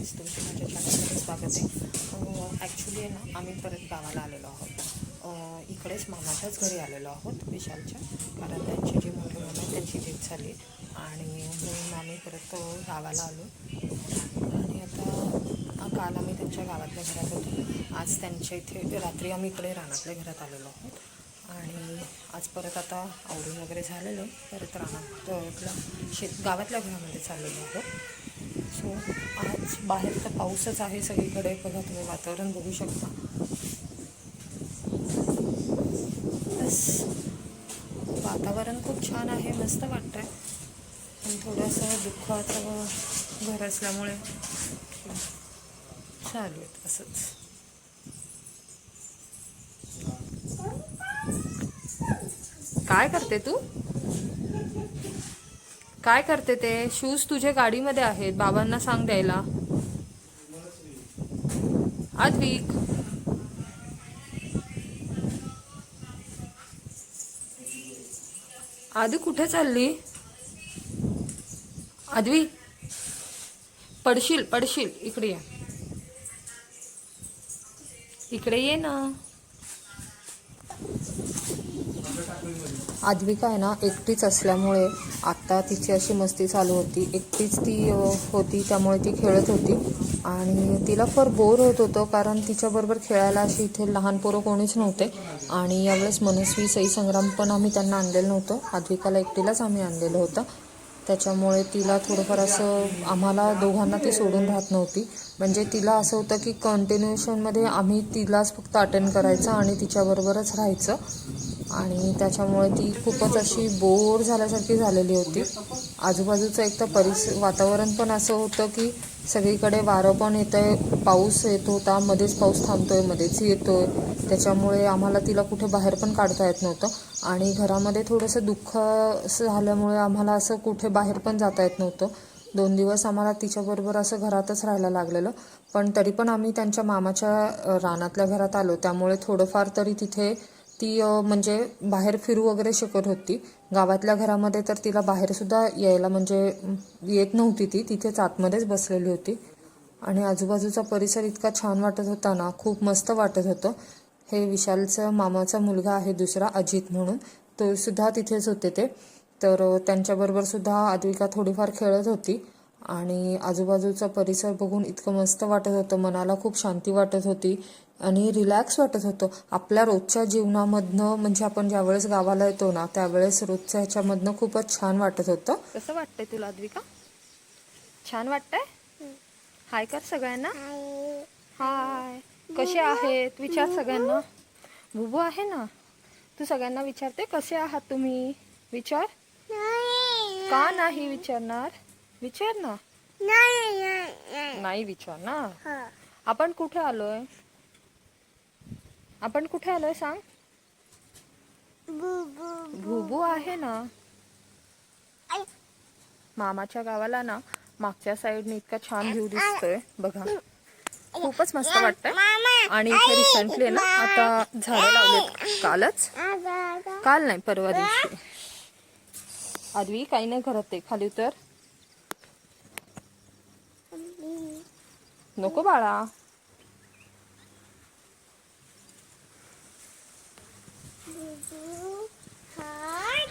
Guys तुमचं माझ्या चॅनलमध्ये स्वागत आहे. ॲक्च्युली ना आम्ही परत गावाला आलेलो आहोत. इकडेच मामाच्याच घरी आलेलो आहोत विशालच्या. कारण त्यांची जी मोठी मुलं आहे त्यांची डेथ झाली. आणि म्हणून आम्ही परत गावाला आलो. आणि आता काल आम्ही त्यांच्या गावातल्या घरात होतो. आज त्यांच्या इथे रात्री आम्ही इकडे रानातल्या घरात आलेलो आहोत. आणि आज परत आता आवरून वगैरे झालेलं परत रानात शेत गावातल्या घरामध्ये चाललेलो आहोत. सो आज बाहेर तर पाऊसच आहे सगळीकडे. बघा तुम्ही वातावरण बघू शकता. बस. वातावरण खूप छान आहे मस्त वाटतंय. पण थोडंसं दुःखाचं घर असल्यामुळे. चालू आहेत असंच काय करते तू? काय करते ते? शूज तुझे गाडीमध्ये आहेत. बाबांना सांग द्यायला. आद्विक आधी कुठे चालली? आदवी पडशील पडशील. इकडे ये. इकडे ये ना. आद्विका आहे ना एकटीच असल्यामुळे आत्ता तिची अशी मस्ती चालू होती. एकटीच ती होती त्यामुळे ती खेळत होती. आणि तिला फार बोर होत होतं कारण तिच्याबरोबर खेळायला अशी इथे लहान पोरं कोणीच नव्हते. आणि यावेळेस मनस्वी सई संग्राम पण आम्ही त्यांना आणलेलं नव्हतं. आद्विकाला एकटीलाच आम्ही आणलेलं होतं. त्याच्यामुळे तिला थोडंफार असं आम्हाला दोघांना ती सोडून राहत नव्हती. म्हणजे तिला असं होतं की कंटिन्युएशनमध्ये आम्ही तिलाच फक्त अटेंड करायचं आणि तिच्याबरोबरच राहायचं. आणि त्याच्यामुळे ती खूपच अशी बोर झाल्यासारखी झालेली होती. आजूबाजूचं एक तर परिस वातावरण पण असं होतं की सगळीकडे वारं पण येतं आहे पाऊस येत होता मध्येच पाऊस थांबतोय मध्येच येतोय. त्याच्यामुळे आम्हाला तिला कुठे बाहेर पण काढता येत नव्हतं. आणि घरामध्ये थोडंसं दुःख असं झाल्यामुळे आम्हाला असं कुठे बाहेर पण जाता येत नव्हतं. दोन दिवस आम्हाला तिच्याबरोबर असं घरातच राहायला लागलेलं. पण तरी पण आम्ही त्यांच्या मामाच्या रानातल्या घरात आलो. त्यामुळे थोडंफार तरी तिथे ती म्हणजे बाहेर फिरू वगैरे शकत होती. गावातल्या घरामध्ये तर तिला बाहेरसुद्धा यायला म्हणजे येत नव्हती ती. तिथेच आतमध्येच बसलेली होती. आणि आजूबाजूचा परिसर इतका छान वाटत होता ना खूप मस्त वाटत होतं. हे विशालचा मामाचा मुलगा आहे दुसरा अजित म्हणून. तो सुद्धा तिथेच होते ते. तर त्यांच्याबरोबर सुद्धा आद्विका थोडीफार खेळत होती. आणि आजूबाजूचा परिसर बघून इतकं मस्त वाटत होतं. मनाला खूप शांती वाटत होती आणि रिलॅक्स वाटत होतं. आपल्या रोजच्या जीवनामधनं म्हणजे आपण ज्यावेळेस गावाला येतो ना त्यावेळेस रोजच्या ह्याच्यामधनं खूपच छान वाटत होतं. कसं वाटतंय तुला अद्विका? छान वाटतंय? हाय कर सगळ्यांना. हाय. कसे आहेत? विचार सगळ्यांना. बुबू आहे ना? तू सगळ्यांना विचारते कसे आहात तुम्ही? विचार? का नाही विचारणार? विचार ना नाही विचारणार आपण कुठे आलोय? आपण कुठे आलोय सांग? भुबू आहे ना. मामाच्या गावाला ना मागच्या साईडने इतका छान व्ह्यू दिसतोय बघा. खूपच मस्त वाटतंय. आणि इथे रिसेंटली ना आता झाडं लावलेत. कालच? काल नाही परवा दिवशी. आदवी काही नाही करत ते खाली उतर. नको बाळा.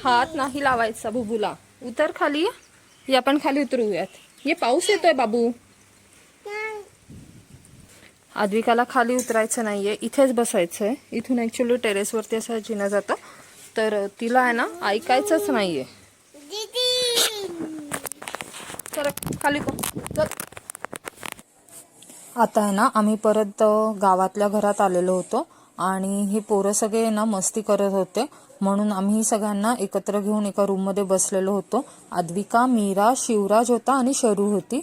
हात नाही लावायचा बुबूला. उतर खाली. ये आपण खाली उतरूयात. ये पाऊस येतोय बाबू. आद्विकाला खाली उतरायचं नाहीये. इथेच बसायचंय. इथून ऍक्च्युली टेरेसवरती असं जिना जातं. तर तिला आहे ना ऐकायचंच नाहीये. चल खाली कर चल. आता आहे ना आम्ही परत गावातल्या घरात आलेलो होतो आणि हे पोरं सगळे ना मस्ती करत होते. म्हणून आम्ही सगळ्यांना एकत्र घेऊन एका रूममध्ये बसलेलो होतो. आद्विका मीरा शिवराज होता आणि शरू होती.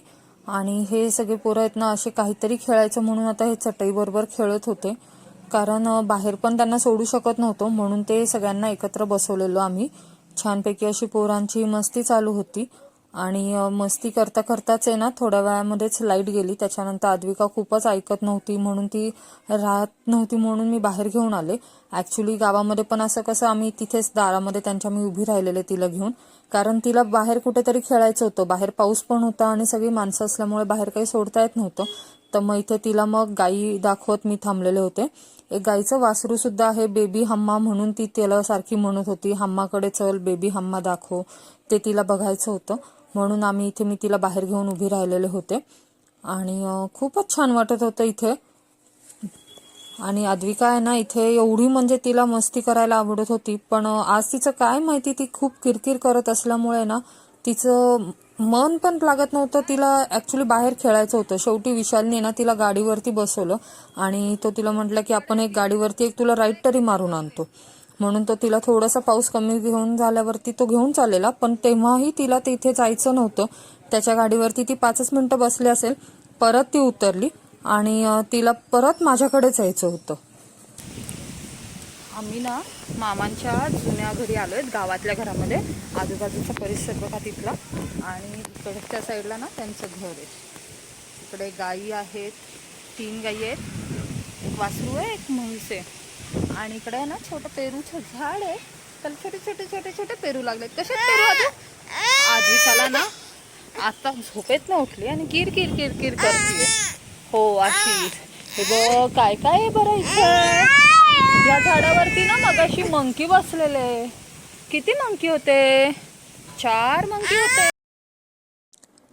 आणि हे सगळे पोरं आहेत ना असे काहीतरी खेळायचं म्हणून आता हे चटईबरोबर खेळत होते. कारण बाहेर पण त्यांना सोडू शकत नव्हतो म्हणून ते सगळ्यांना एकत्र बसवलेलो आम्ही. छानपैकी अशी पोरांची मस्ती चालू होती. आणि मस्ती करता करताच आहे ना थोड्या वेळामध्येच लाइट गेली. त्याच्यानंतर आद्विका खूपच ऐकत नव्हती म्हणून ती राहत नव्हती म्हणून मी बाहेर घेऊन आले. ॲक्च्युली गावामध्ये पण असं कसं आम्ही तिथेच दारामध्ये त्यांच्या मी उभी राहिलेले तिला घेऊन. कारण तिला बाहेर कुठेतरी खेळायचं होतं. बाहेर पाऊस पण होता आणि सगळी माणसं असल्यामुळे बाहेर काही सोडता येत नव्हतं. तर मग इथे तिला मग गाई दाखवत मी थांबलेले होते. एक गाईचं वासरू सुद्धा आहे बेबी हम्मा म्हणून ती त्याला सारखी म्हणत होती. हम्माकडे चल बेबी हम्मा दाखव. ते तिला बघायचं होतं. म्हणून आम्ही इथे मी तिला बाहेर घेऊन उभी राहिलेले होते. आणि खूपच छान वाटत होतं इथे. आणि अद्विका आहे ना इथे एवढी म्हणजे तिला मस्ती करायला आवडत होती. पण आज तिचं काय माहिती ती खूप किरकिर करत असल्यामुळे ना तिचं मन पण लागत नव्हतं तिला ऍक्च्युली बाहेर खेळायचं होतं. शेवटी विशालने ना तिला गाडीवरती बसवलं. आणि तो तिला म्हटलं की आपण एक गाडीवरती एक तुला राईड तरी मारून आणतो. म्हणून तो तिला थोडासा पाऊस कमी घेऊन झाल्यावरती तो घेऊन चाललेला पण तेव्हाही तिला तिथे जायचं नव्हतं. त्याच्या गाडीवरती ती पाचच मिनिटं बसली असेल परत ती उतरली आणि तिला परत माझ्याकडे जायचं होतं. आम्ही ना मामांच्या जुन्या घरी आलो आहेत गावातल्या घरामध्ये. आजूबाजूचा परिसर बघा तिथला. आणि इकडच्या साईडला ना त्यांचं घर आहे. इकडे गायी आहेत तीन गायी आहेत. एक वासरू आहे एक म्हैस आहे. आणि इकडे आहे ना छोटं पेरूचं झाड आहे. त्याला छोटे छोटे छोटे छोटे पेरू लागले कसे पेरू आता आधी त्याला ना. आता झोपेत ना उठली आणि किर किर किर किर करते हो अशी. हे बघ काय काय आहे बरं इथे? या झाडावरती ना मगाशी मंकी बसलेले. किती मंकी होते? चार मंकी होते.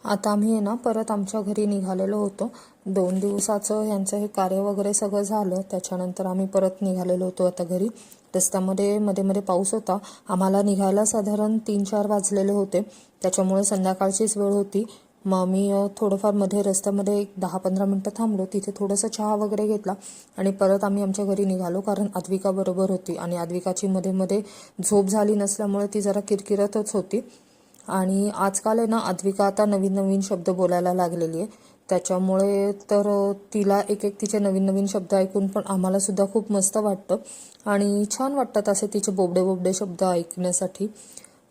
आता आम्ही आहे ना परत आमच्या घरी निघालेलो होतो. दोन दिवसाचं ह्यांचं हे कार्य वगैरे सगळं झालं. त्याच्यानंतर आम्ही परत निघालेलो होतो आता घरी. रस्त्यामध्ये मध्ये मध्ये पाऊस होता. आम्हाला निघायला साधारण तीन चार वाजलेले होते. त्याच्यामुळे संध्याकाळचीच वेळ होती. मग मी थोडंफारमध्ये रस्त्यामध्ये एक दहा पंधरा मिनटं थांबलो. तिथे थोडंसं चहा वगैरे घेतला. आणि परत आम्ही आमच्या घरी निघालो कारण अद्विका बरोबर होती. आणि अद्विकाची मध्ये मध्ये झोप झाली नसल्यामुळे ती जरा किरकिरतच होती. आणि आजकाल आहे ना आद्विका आता नवीन नवीन शब्द बोलायला लागलेली आहे. त्याच्यामुळे तर तिला एक एक तिचे नवीन नवीन शब्द ऐकून पण आम्हाला सुद्धा खूप मस्त वाटतं. आणि छान वाटतात असे तिचे बोबडे बोबडे शब्द ऐकण्यासाठी.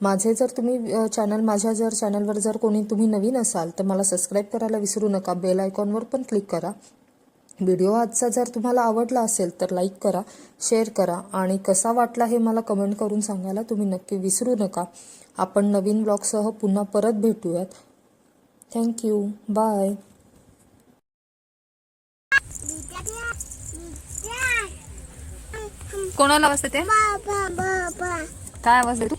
माझे जर तुम्ही चॅनल माझ्या जर चॅनलवर जर कोणी तुम्ही नवीन असाल तर मला सबस्क्राईब करायला विसरू नका. बेल आयकॉनवर पण क्लिक करा. व्हिडिओ आजचा जर तुम्हाला आवडला असेल तर लाईक करा शेअर करा आणि कसा वाटला हे मला कमेंट करून सांगायला तुम्ही नक्की विसरू नका. आपण नवीन ब्लॉगसह पुन्हा परत भेटूयात. थँक्यू बाय कोणाला आवाज येते काय आवाज बाबा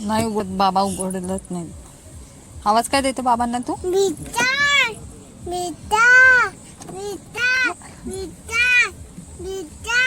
नाही उघड बाबा उघडलच नाही. आवाज काय देते बाबांना तू? बिटा बिटा बिटा बिटा बिटा